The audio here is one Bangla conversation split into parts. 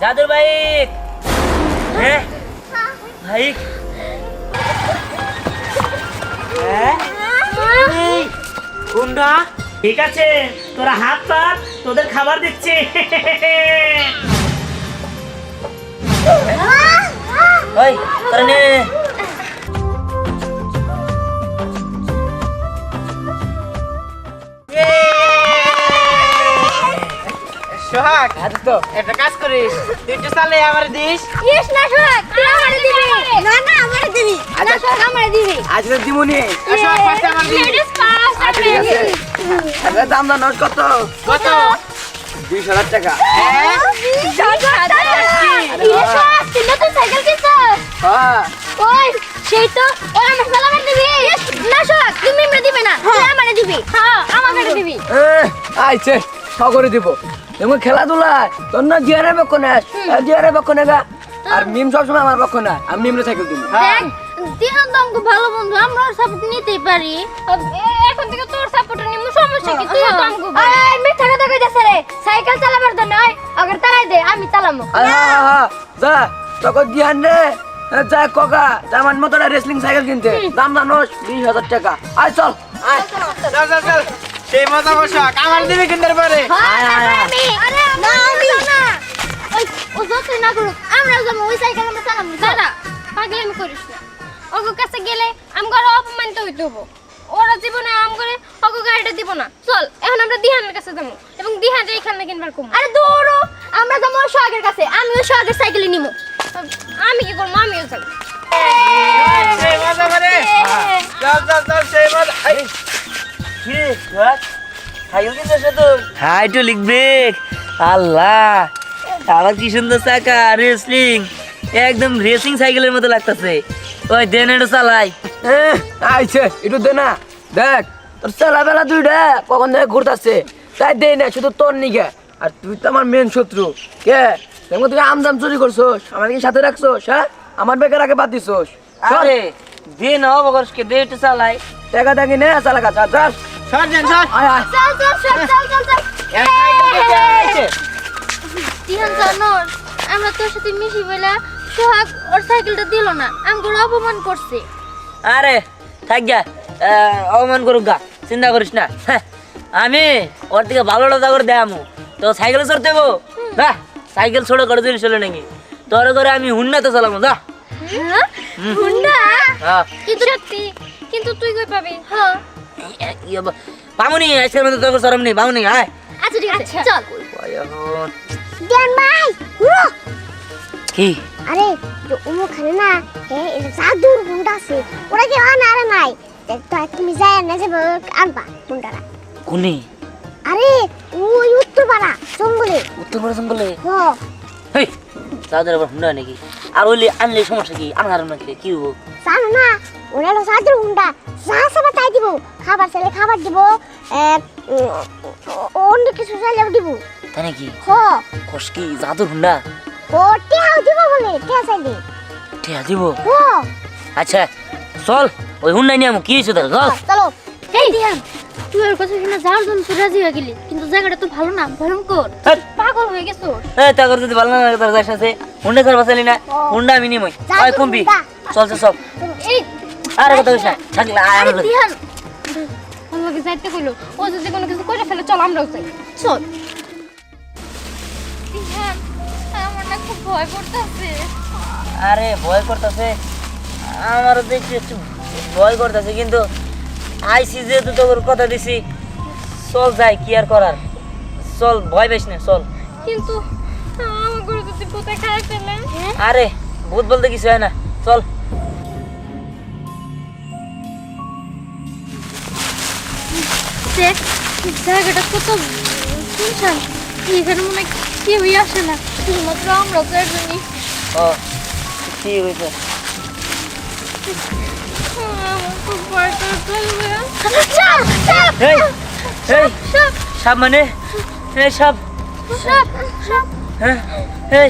দাদুর বাইক হ্যাঁ বাইক হ্যাঁ গুন্ডা। ঠিক আছে তোরা হাত পাত তোদের খাবার দিচ্ছি। ওই তোরা নে। সোহাগ তো। একটা কাজ করিস তুই একটু চালে আমার দিস। ইস না সোহাগ তুই আমারে দিবি। না না আমারে দিবি। না সোহাগ আমারে দিবি। আজ দিমুনি। সোহাগ ফার্স্ট আমার দিস লেডিস ফার্স্ট আচ্ছা, ঠিক আছে। আরে দাম দাম নোট কত? কত? বিশ হাজার টাকা। হ্যাঁ? হ্যাঁ। ওই সেই তো ওই আমার সালামার দিবি। না সোহাগ তুমি আমারে দিবে না তুই আমারে দিবি। হ্যাঁ আমাকে দিবি। এ, আইছে সকরে দিব। তুমি খেলাধুলা তোর না জিয়ারে পক্ষ না জিয়ারে পক্ষ না গা। আর মিম সবসময় আমার পক্ষ না আমি মিমরে সাইকেল দিব দেখ দিহান তো আমাকে ভালো বন্ধু আমরা সাপোর্ট নিতেই পারি। এখন থেকে তোর সাপোর্ট নিমু সমস্যা কি? তুই তো আমাকে এই মিথ্যা কথা কইতাছে রে। সাইকেল চালাবার তারাই দে আমি চালামু। হ্যাঁ হ্যাঁ হ্যাঁ যা জিয়ান রে। এ, যা ককা আমার মতো রেসলিং সাইকেল কিনতে। দাম জানোস বিশ হাজার টাকা। আয় চল। আয়। চল। সেই মজা বসা আমার দিবি কিনতে পারে হ্যাঁ, তারপরে আমি আরে না আমি না ওই ও যত না করুক আমরা যাব ওই সাইকেল আমরা চালামু দাদা পাগলামি করিস না ওগো কাছে গেলে আমগর অপমানিত হইতে হব ওরা জীবনে আম করে ওগো গাড়িটা দিব না চল এখন আমরা দিহানের কাছে যাব এবং দিহান এইখানে কিনবার কম আরে দৌড়ো আমরা যাব ওই সোহাগের কাছে আমি ওই সোহাগের সাইকেলে নিমু আমি কি করব আমিও যাব সেই মজা করে চল চল চল সেই মজা আই, কিরে সোহাগ সাইকেল কিনতেছ হ্যাঁ একটু লিখবে। আল্লাহ আবার কি সুন্দর চাকা রেসলিং একদম রেসিং সাইকেলের মতো লাগতেছে। ওই দেন একটু চালাই। আইছে একটু দে না। দেখ তোর ছেলেবেলা দুইটা কখন থেকে ঘুরতেছে। তাই দেই না শুধু তোর নিকে আর তুই তো আমার মেন শত্রু। কে? দেখো তুই আমদাম চুরি করছোস আমার কি সাথে রাখছোস হ্যাঁ? আমার বেকার আগে বাদ দিছোস। আরে দে না অবকর্ষকে দে একটু চালাই। টাকা দেখি নে চালা কাছা সর আয় আয়। চল চল চল চল চল চল। এক সাইকেল থেকে আইছে। দিহান জানোর আমরা তোর সাথে মিশি বলে সোহাগ ওর সাইকেলটা দিল না। আমগুলো অপমান করছে। আরে থাক গা আহ, অপমান করুক গা। চিন্তা করিস না। হ্যাঁ, আমি ওর থেকে ভালো লাগা করে দেয়ামু তো সাইকেল চড়তে দেবো যা সাইকেল ছোট করে দিলি চলে নাকি? তোর করে আমি হুন্নাতে চালাবো যা। হ্যাঁ? হুন্ডা? হ্যাঁ। কিন্তু সত্যি কিন্তু তুই কই পাবি? হ্যাঁ পামুনি আজকের মধ্যে তোর সরম নেই পামুনি আয়। আচ্ছা ঠিক আছে চল। কই এখন? জ্ঞান ভাই কি? আরে যে ওখানে না এ এটা জাদুর গুন্ডা আছে। ওরা কি আনা আরে নাই তো তুমি যাই না যে আনবা গুন্ডারা। কোনি? আরে ওই উত্তর পাড়া জঙ্গলে। উত্তর পাড়া জঙ্গলে? হ। হেই তাদের আবার হুন্ডা নাকি? আর ওইলে আনলে সমস্যা কি? আনার নাকি কি হব জানো না ওরা হলো জাদুর গুন্ডা। যা সবা তাই দিব। খাবার চাইলে খাবার দিব অন্য কিছু চাইলে দিব। তাই নাকি? হ। কস কি জাদুর হুন্ডা? ও টিহাও দিব বলে টিহা চাইলে। দিব? হ। আচ্ছা চল ওই হুন্ডা নিয়ে আমি কি হয়েছে তোর? চল। চলো। এই তুই ওর কথা শুনে যাওয়ার জন্য তুই রাজি হয়ে গেলি কিন্তু জায়গাটা তো ভালো না ভয়ঙ্কর। পাগল হয়ে গেছো। এই তাকর যদি ভালো না লাগে তোর যার সাথে হুন্ডা ছাড় বাঁচালি না হুন্ডা আমি নিমই। জাদুর কমবি। হুন্ডা। চলছে সব এই! আর কথা কইস না থাকলে আয় আমার আমাকে যাইতে কইলো ও যদি কোনো কিছু করে ফেলে চল আমরাও যাই। চল। আমার না খুব ভয় করতেছে। আরে ভয় করতেছে? আমারও দেখছি একটু ভয় করতেছে কিন্তু আইসি যেহেতু তোর কথা দিছি চল যাই কি আর করার? চল ভয় পাইস না চল। কিন্তু আমার গরু যদি কোথায় খারাপ ফেলে আরে ভূত বলতে কিছু হয় না চল। দেখ জায়গাটা কত শুনছান এখানে মনে কেউই আসে না। শুধুমাত্র আমরা তো একজনই। ঠিক হয়েছে সাপ মানে? সাপ। সাপ হ্যাঁ এই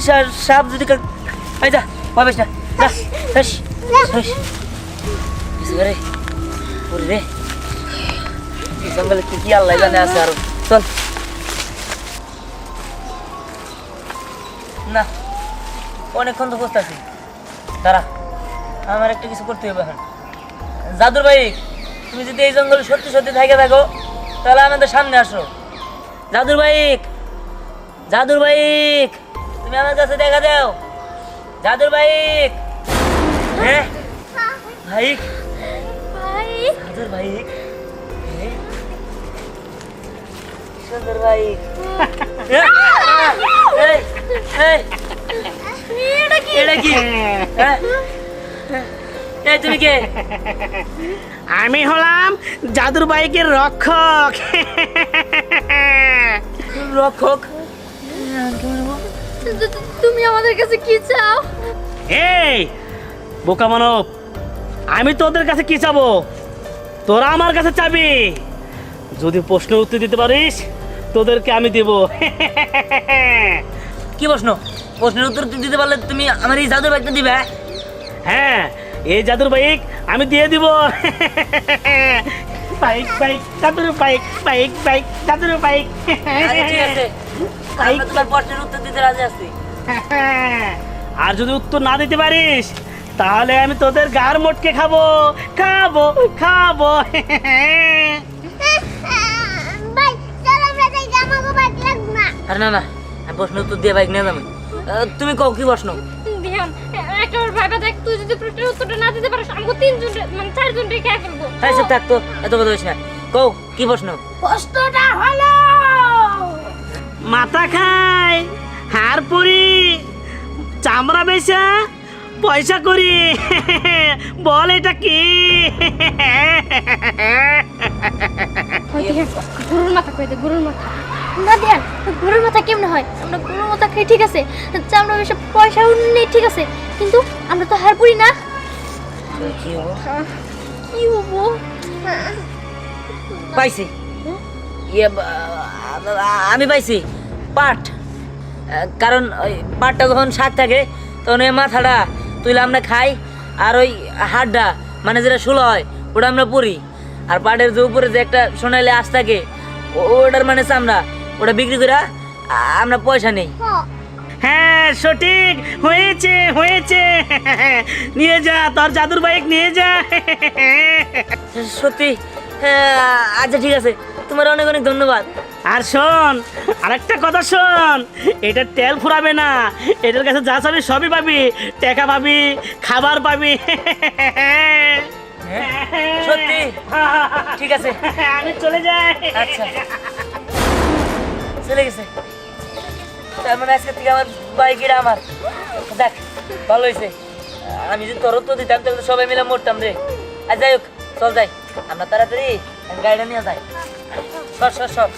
সা- সাপ যদি কা- ভয় পাইস না। রে ওরে রে। জঙ্গলে কি কি আল্লাহ জানে আছে আরও চল না অনেকক্ষণ তো বসতে আছি দাঁড়া আমার একটা কিছু করতে হবে এখন জাদুর ভাই তুমি যদি এই জঙ্গলে সত্যি সত্যি থেকে থাকো তাহলে আমাদের সামনে আসো। জাদুর বাইক জাদুর বাইক তুমি আমার কাছে দেখা দাও। জাদুর বাইক হ্যাঁ? বাইক ভাই। জাদুর বাইক সুন্দর হ্যাঁ? এই তুমি কে? আমি হলাম জাদুর বাইকের রক্ষক। রক্ষক? তুমি আমাদের কাছে কি চাও? এই বোকা মানব আমি তোদের কাছে কি চাবো? তোরা আমার কাছে চাবি। যদি প্রশ্ন উত্তর দিতে পারিস তোদেরকে আমি দেব। কি প্রশ্ন? প্রশ্নের উত্তর দিতে পারলে তুমি আমার এই জাদুর বাইকটা দিবে হ্যাঁ? হ্যাঁ এই জাদুর বাইক আমি দিয়ে দিব। বাইক বাইক জাদুর বাইক বাইক বাইক জাদুর বাইক প্রশ্নের উত্তর দিতে রাজি আছি। আর যদি উত্তর না দিতে পারিস তাহলে আমি তোদের গার মোটকে খাব খাব খাব। আরে না না আমি প্রশ্নের উত্তর দিয়ে বাইক নিয়ে যাব। আহ, তুমি কও কি প্রশ্ন? ধ্যান একটা ভাইবা দেখ তুই যদি প্রশ্নের উত্তরটা না দিতে পারিস আমাকে তিনজন মানে চারজন রেখে ফেলব হ্যাঁ সব থাকতো এত কথা বলিস না। কও কি প্রশ্ন? প্রশ্নটা হলো মাথা খাই হার পরি চামড়া বেচা পয়সা করি। বল এটা কি? গরুর মাথা কই দে গরুর মাথা। না ধ্যান গরুর মাথা কেমন হয়? আমরা গরুর মাথা খাই ঠিক আছে চামড়া বেশি পয়সাও নেই ঠিক আছে, কিন্তু আমরা তো হার পুরি না। পাইছি। ইয়ে আমি পাইছি পাট। কারণ ওই পাটটা যখন শাক থাকে, তখন ওই মাথাটা তুলে আমরা খাই, আর ওই হাড়টা মানে যেটা শুলো হয়, ওটা আমরা পরি। আর পাটের যে উপরে যে একটা সোনালি আঁশ থাকে ওটার মানে চামড়া ওটা বিক্রি করে আমরা পয়সা নেই। হ্যাঁ সঠিক। হয়েছে হয়েছে। নিয়ে যা তোর জাদুর বাইক নিয়ে যা। সত্যি হ্যাঁ, আচ্ছা ঠিক আছে। তোমার অনেক অনেক ধন্যবাদ। আর শোন আরেকটা কথা শোন। এটা তেল ফুরাবে না। এটার কাছে যা চাবি সবই পাবি। টাকা পাবি খাবার পাবি। সত্যি। ঠিক আছে। আমি চলে যাই। আচ্ছা। চলে গেছে। তার মানে আজকে থেকে আমার বাইকের আমার। দেখ, ভালো হয়েছে আমি যদি তোর তো দিতাম, তাহলে সবাই মিলে মরতাম রে। আর যাই হোক, চল যাই। আমরা তাড়াতাড়ি গাড়িটা নিয়ে যাই। সর সর সর।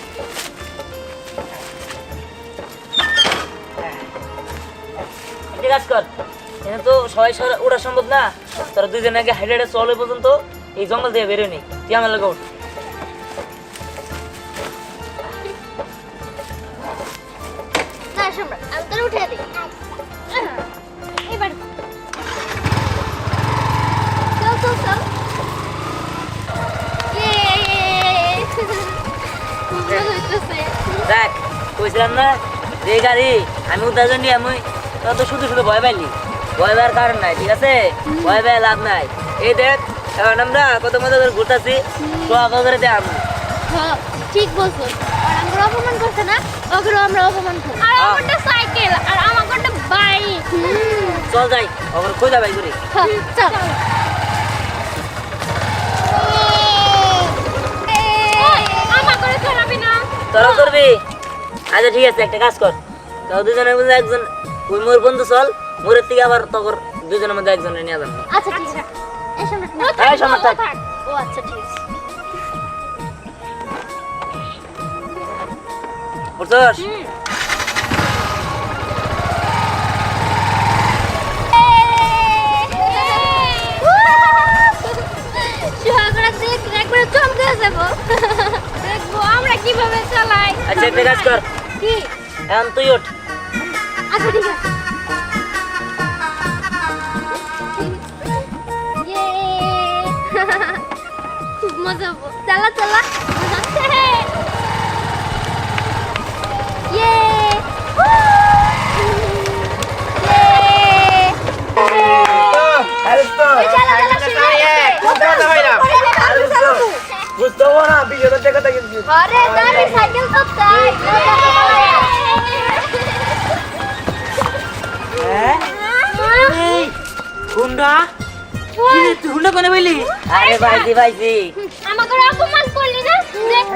একটা কাজ কর। এখানে তো সবাই সর- ওঠা সম্ভব না। তোরা দুইজন আগে হাইডে হাইডে চলে পর্যন্ত এই জঙ্গল থেকে বেরোনি তুই আমার লাগে উঠে দিই এবার চল চল চল। ইয়ে মজা হইতেছে। দেখ কইছিলাম না? যে গাড়ি আমি উদ্ধার জন্য আমি তত শুধু শুধু ভয় পাইলি ভয় পাওয়ার কারণ নাই ঠিক আছে? ভয় পাই লাভ নাই। এই দেখ এখন আমরা কত মজা করে ঘুরতেছি সোয়া করে দে আমি। ঠিক বলছো। আর অপমান করছে না ওগুলো আমরা অপমান করি আর হ্যাঁ। আমারটা সাইকেল আর আমার কোনটা বাইক চল যাই ওখানে খোঁজা বাই করি চল তোরা করবি আচ্ছা ঠিক আছে একটা কাজ কর। তো দুজনের মধ্যে একজন ওই মোর বন্ধু চল মোরের থেকে আবার তখন দুজনের মধ্যে একজনের নিয়ে যাব। আচ্ছা ঠিক আছে। এই সম্রাট না থাক। ও আচ্ছা বুঝছস দেখব আমরা কীভাবে চালাই। আচ্ছা একটা কাজ কর। কি? এখন তুই ওঠ আচ্ছা ঠিক আছে। খুব মজা হব। চালা চালা। বুঝতেও না বিশ হাজার টাকা থেকে আরে দামি সাইকেল তো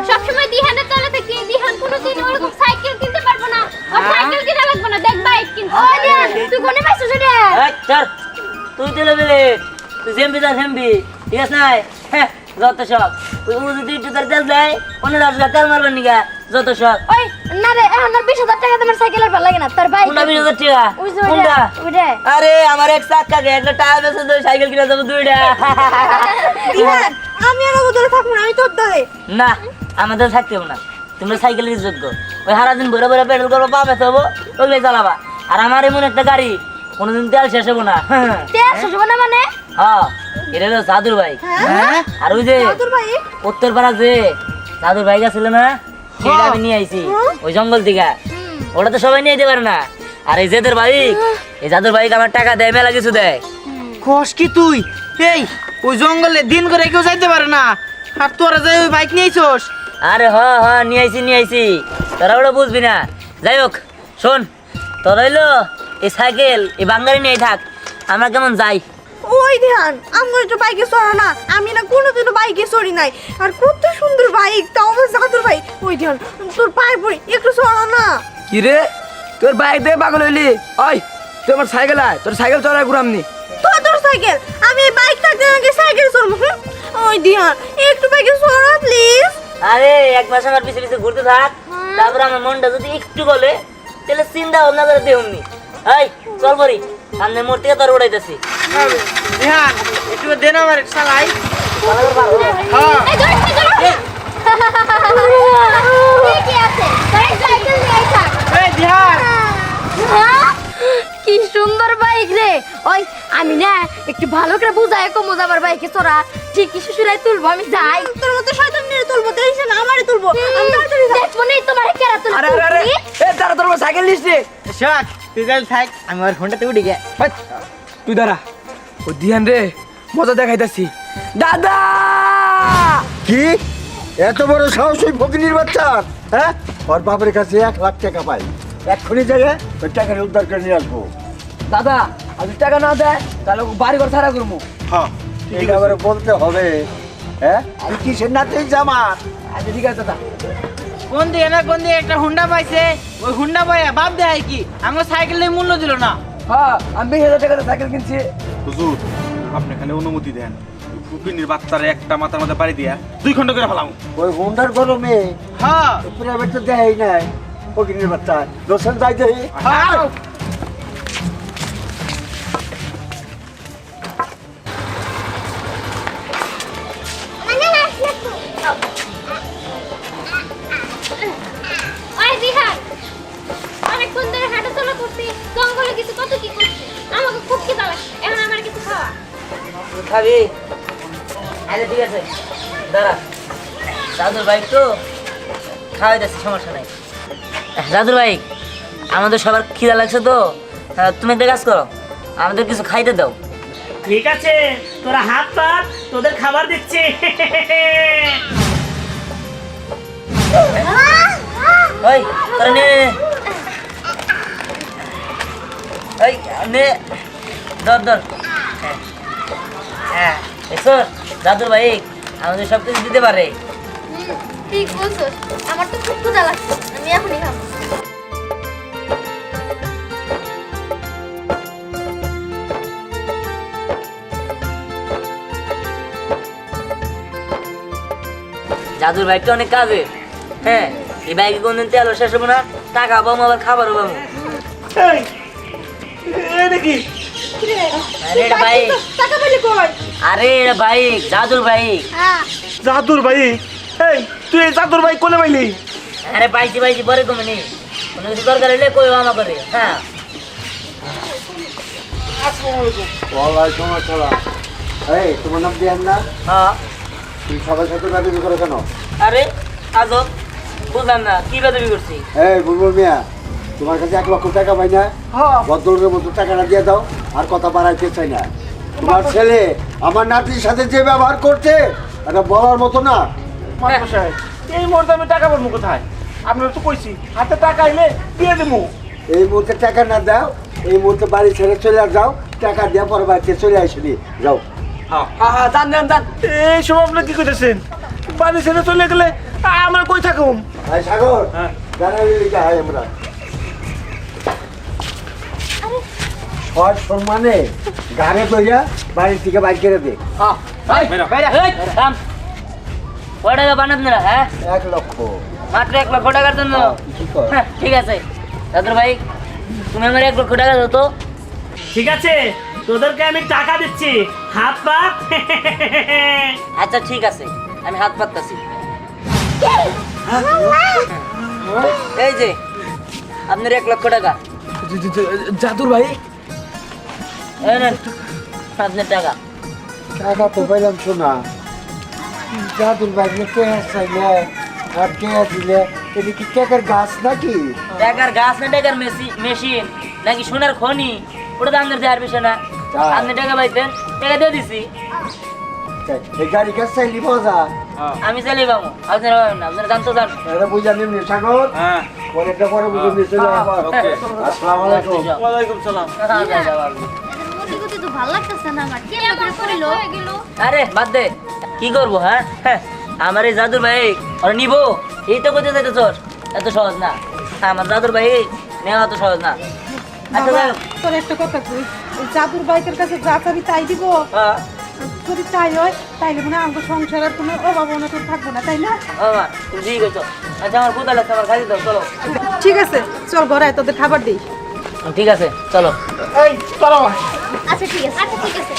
সবসময় দিহানের তলা থেকে দিহান কোনোদিন ওরকম সাইকেল কিনতে আর সাইকেল কিনা লাগবে না দেখ বাইক কিনতে। ও দিহান তুই কোনে পাইছিস রে এই, চল তুই তেলে বেলে তুই জেমবি যা জেমবি। ঠিক আছে? নাই যত সব। তুই ও যদি একটু তার তেল দেয় পনেরো হাজার তেল মারবেন নিকা? যত সব। ওই না রে এখন আর বিশ হাজার টাকা তোমার সাইকেলের ভালো লাগে না তোর বাইক কোনটা বিশ হাজার টাকা? কোনটা ওইটা ওইটা। আরে আমার এক চাক্কা গে একটা টায়ার বেসে তো সাইকেল কিনে দুইটা। আমি আর ওদের থাকব না আমি তোর দলে। না আমাদের থাকতে হবে না। তোমরা সাইকেলের যোগ্য ওই সারাদিন ভরে ভরে পেট্রোল করব পা বেতে হব ওগুলোই চালাবা। আর আমার এমন একটা গাড়ি কোনোদিন তেল শেষ হব না। তেল শেষব না মানে? হ্যাঁ এটা হলো সাধুর ভাই। আর ওই যে উত্তর পাড়া যে সাধুর ভাই ছিল না সেটা আমি নিয়ে আইছি ওই জঙ্গল থেকে ওটা তো সবাই নিয়ে যেতে পারে না। আর এই জেদের বাইক এই জাদুর বাইক আমার টাকা দেয় মেলা কিছু দেয়। খস কি তুই? এই ওই জঙ্গলে দিন করে কেউ যাইতে পারে না। আর তোরা যাই ওই বাইক নিয়েছোস আরে হ হ নিয়ে আইছি নিয়ে আইছি। তোরা ওটা বুঝবি না। যাই হোক শোন তোর হইল এই সাইকেল এই বাঙ্গালি নিয়ে থাক আমরা কেমন যাই। ওই ধ্যান আমার তো বাইকে চড়ো না আমি না কোনোদিনও বাইকে চড়ি নাই। আর কত সুন্দর বাইক তাও আমার জাদুর বাইক ওই ধ্যান তোর পায়ে পড়ি একটু চড়ো না। কি রে? তোর বাইক দিয়ে পাগল হইলি? ওই তুই আমার সাইকেল আয় তোর সাইকেল চড়াই ঘুরামনি তো তোর সাইকেল আমি এই বাইক থাকতে আমাকে সাইকেল চড়বো হুম? ওই ধ্যান একটু বাইকে চড়ো প্লিজ আরে এক মাস আমার পিছে পিছে ঘুরতে থাক। তারপর আমার মনটা যদি একটু বলে তাহলে চিন্তা ভাবনা করে দেহমনি এই চল পরি সামনে মোড় থেকে তোর উড়াইতেছি ধ্যান একটু দে না আমার চালাই এই ধর এই ধর কি আছে তোর সাইকেল নিয়ে থাক এই ধ্যান হ্যাঁ? কি সুন্দর বাইক রে। ওই আমি না একটু ভালো করে বুঝাই কমু যাবার বাইকে তোরা ঠিক কিছু তুলবো আমি যাই। তোর মতো শয়তান নিয়ে তুলবো না আমারে তুলবো। আমি। দেখব নেই তোমার কেরা তুলবো আরে আরে এ তারা তোর সাইকেল নিস রে শাক তুই যাই থাক আমি আমার ফোনটাতে উঠে গে তুই দাঁড়া। ও দিয়ান রে মজা দেখাইতাছি। দাদা! কি? এত বড় সাহস ওই ভগিনীর বাচ্চার? হ্যাঁ? ওর বাপের কাছে এক লাখ টাকা পাই। এক্ষুনি যাবে ওই টাকাটা উদ্ধার করে নিয়ে আসব। দাদা আজ টাকা না দেয় তাহলে বাড়ি ঘর ছাড়া করব। হ্যাঁ আবার বলতে হবে হ্যাঁ? আমি কিসের নাতেই জামার আচ্ছা ঠিক আছে দাদা। কোন দিয়ে না কোন দিয়ে একটা হুন্ডা পাইছে? ওই হুন্ডা পাইয়া বাপ দেয় কি? আমার সাইকেলের মূল্য দিল না। হ্যাঁ আমি বিশ হাজার টাকাতে সাইকেল কিনছি। হুজুর আপনি খালি অনুমতি দেন। কুপিনির বাচ্চার একটা মাথার মধ্যে বাড়ি দিয়া দুই ঘণ্টা করে ফেলাম। ওই হুন্ডার গরমে হ্যাঁ। প্রাইভেট তো দেয় নাই। ভগিনীর বাচ্চা রোশন যাই খাবি আচ্ছা ঠিক আছে। দাঁড়া। দাদুর বাইক তো খাওয়াই যাচ্ছে সমস্যা নাই। দাদুর বাইক আমাদের সবার খিদা লাগছে তো। আহ, তুমি একটা কাজ করো আমাদের কিছু খাইতে দাও। ঠিক আছে তোরা হাত পাত তোদের খাবার দিচ্ছি। ওই তোরা নে। নে, নে। ওই নে ধর ধর। হ্যাঁ। হ্যাঁ দাদুর বাইক আমাদের সব কিছু দিতে পারে। ঠিক বলছো আমার তো খুব ক্ষুধা লাগছে আমি এখনই খাব। জাদুর বাইকটা অনেক কাজে। হ্যাঁ এই বাইকে কোনদিন তেলও শেষ হব না টাকা পাবো আবার খাবারও পাবো। আরে এটা বাইক বাইক জাদুর বাইক হ্যাঁ। জাদুর ভাই? এই তুই এই জাদুর ভাই কোনে পাইলি? আরে পাইছি পাইছি পরে কমে নি। কোনো কিছু দরকার হলে কই আমা করে হ্যাঁ। ওয়ালাইকুম আসসালাম। এই তোমার নাম দিয়ান না হ্যাঁ। তুমি সবার সাথে করো কেন? আরে আজব। বুঝলাম না কি বেদবি করছি? এই বুলবুল মিয়া তোমার কাছে এক লক্ষ টাকা পাই না? ভদ্রলোকের মতো টাকাটা দিয়ে দাও আর কথা বাড়াইতে চাই না। তোমার ছেলে আমার নাতির সাথে যে ব্যবহার করছে এটা বলার মতো না। মাস্টার এই মুহূর্তে আমি টাকা পাবো কোথায়? আপনার তো কইছি হাতে টাকা আইলে দিয়ে দেবো এই মুহূর্তে টাকা না দাও এই মুহূর্তে বাড়ি ছেড়ে চলে যাও টাকা দিয়ে পরে বাড়িতে চলে আসিনি যাও। হ্যাঁ হ্যাঁ হ্যাঁ জান জান জান এই কি করতেছেন? বাড়ি ছেড়ে চলে গেলে আমরা কই থাকুম ভাই সাগর হ্যাঁ। হয় আমরা। সম্মানে গাড়ি কইরা বাড়ি থেকে বাইর করে দে। হ্যাঁ। কয় টাকা বানাত না হ্যাঁ? এক লক্ষ। মাত্র এক লক্ষ টাকার জন্য? কি হ্যাঁ, ঠিক আছে। দাদুর ভাই তুমি আমার এক লক্ষ টাকা দাও তো। ঠিক আছে। তোদেরকে আমি টাকা দিচ্ছি। হাত পা? আচ্ছা ঠিক আছে। আমি হাত পাততাছি। এই যে আপনার এক লক্ষ টাকা। জাদুর ভাই। আপনার টাকা। টাকা তো পাইলাম শোনা জাদুর বাইরে কে চাইলে? আর কে দিলে? এটা কি টাকার গাছ নাকি? টাকার গাছ না টাকার মেশিন? নাকি সোনার খনি? ওটা তো আপনার দেওয়ার বিষয় না। আপনি টাকা পাইতেন টাকা দিয়ে দিছি। এই গাড়ি গাছ চাইলি মজা আমি চালিয়ে পাবো আপনারা পাবেন না আপনারা জানতো জান এটা বুঝা নিমনি সাগর? হ্যাঁ। পরেরটা পরে বুঝে নিয়ে চলে আবার। আসসালামু আলাইকুম। ওয়ালাইকুম সালাম। গতি গতি তো ভালো লাগতেছে না আমার কেমন করে করিল গেল আরে বাদ দে। কি করব হ্যাঁ? হ্যাঁ, আমার এই জাদুর ভাই ওরা নিবো। এই তো করতে চাইতে চোর এত সহজ না। আমার জাদুর ভাই নেওয়া অত সহজ না। আচ্ছা তোর একটা কথা কই। জাদুর বাইকের কাছে যা চাবি তাই দিব। হ্যাঁ, যদি তাই হয় তাইলে মানে আমাকে সংসারের কোনো অভাব অনটন থাকবে না তাই না? ঠিক আছো? আচ্ছা আমার কোথায় লাগছে আমার খাই দাও চলো। ঠিক আছে চল ঘরে তোদের খাবার দিই। ঠিক আছে চলো। এই চলো। আচ্ছা ঠিক আছে আচ্ছা ঠিক আছে।